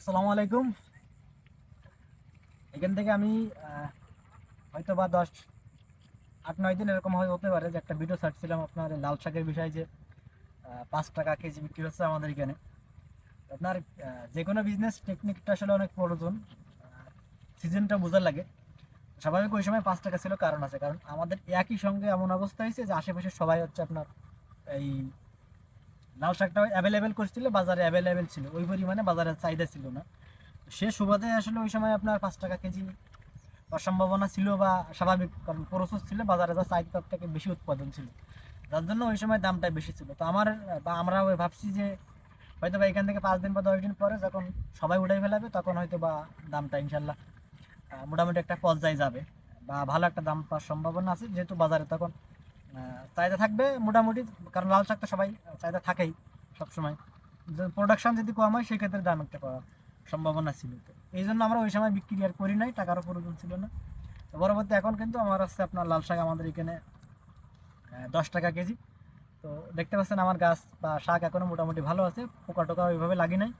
আসসালামু আলাইকুম। এখান থেকে আমি হয়তো বা দশ, আট, নয় দিন এরকম হয়, হতে পারে যে একটা ভিডিও ছাড়ছিলাম আপনার লাল শাকের বিষয়ে যে পাঁচ টাকা কেজি বিক্রি হচ্ছে আমাদের এখানে। আপনার যে কোনো বিজনেস টেকনিকটা আসলে অনেক প্রয়োজন। সিজনটা বোঝার লাগে। স্বাভাবিক ওই সময় পাঁচ টাকা ছিল কারণ আছে। কারণ আমাদের একই সঙ্গে এমন অবস্থা হয়েছে যে আশেপাশে সবাই হচ্ছে আপনার এই লাল শাকটা অ্যাভেলেবেল করছিল, বাজারে অ্যাভেলেবেল ছিল। ওই পরিমাণে বাজারে চাহিদা ছিল না। সে সুবাদে আসলে ওই সময় আপনার পাঁচ টাকা কেজি সম্ভাবনা ছিল বা স্বাভাবিক, কারণ প্রসেস ছিল, বাজারে যা চাহিদা তার থেকে বেশি উৎপাদন ছিল। যার জন্য ওই সময় দামটা বেশি ছিল। তো আমার, বা আমরা ভাবছি যে, হয়তো বা এখান থেকে পাঁচ দিন বা দশ দিন পরে যখন সবাই উঠাই ফেলাবে, তখন হয়তো বা দামটা ইনশাল্লাহ মোটামুটি একটা পর্যায়ে যাবে। বা ভালো একটা দাম পাওয়ার সম্ভাবনা আছে, যেহেতু বাজারে তখন চাহিদা থাকবে মোটামুটি, কারণ লাল শাক তো সবাই, চাহিদা থাকেই সবসময়। প্রোডাকশন যদি কম হয়, সেক্ষেত্রে দাম একটা পাওয়ার সম্ভাবনা ছিল। এই জন্য আমরা ওই সময় বিক্রি আর করি নাই টাকারও প্রয়োজন ছিল না। পরবর্তী এখন কিন্তু আমার হচ্ছে আপনার লাল শাক আমাদের এখানে দশ টাকা কেজি। তো দেখতে পাচ্ছেন আমার গাছ বা শাক এখনও মোটামুটি ভালো আছে, পোকা টোকা ওইভাবে লাগি নাই।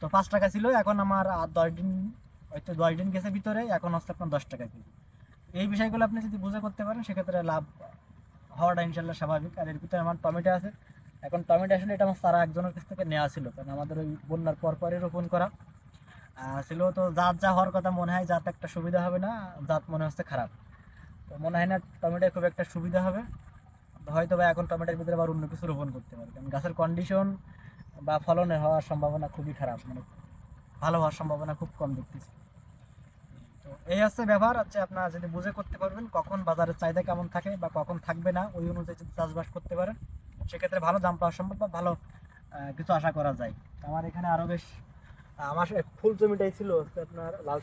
তো পাঁচ টাকা ছিল, এখন আমার আর দশ দিন, হয়তো দশ দিন গেছে ভিতরে, এখন হচ্ছে আপনার দশ টাকা কেজি। এই বিষয়গুলো আপনি যদি বুঝে করতে পারেন, সেক্ষেত্রে লাভ হওয়াটা ইনশাল্লাহ স্বাভাবিক। আর এর ভিতরে আমার টমেটো আছে। এখন টমেটো আসলে এটা আমার সারা একজনের কাছ থেকে নেওয়া ছিল। কারণ আমাদের ওই বন্যার পর পরই রোপণ করা। ছিল তো জাত যা হওয়ার কথা মনে হয়, জাত একটা সুবিধা হবে না, জাত মনে হচ্ছে খারাপ। তো মনে হয় না টমেটো খুব একটা সুবিধা হবে। হয়তো বা এখন টমেটোর ভিতরে আবার অন্য কিছু রোপণ করতে পারে। কারণ গাছের কন্ডিশন বা ফলনের হওয়ার সম্ভাবনা খুবই খারাপ। মানে ভালো হওয়ার সম্ভাবনা খুব কম দেখতেছি। তো এই হচ্ছে ব্যাপার হচ্ছে আপনারা যদি বুঝে করতে পারবেন কখন বাজারের চাহিদা কেমন থাকে বা কখন থাকবে না, ওই অনুযায়ী যদি চাষবাস করতে পারেন, সেক্ষেত্রে ভালো দাম পাওয়া সম্ভব বা ভালো কিছু আশা করা যায়। আমার এখানে আরও বেশ আমার ফুল জমিটাই ছিল আপনার লাল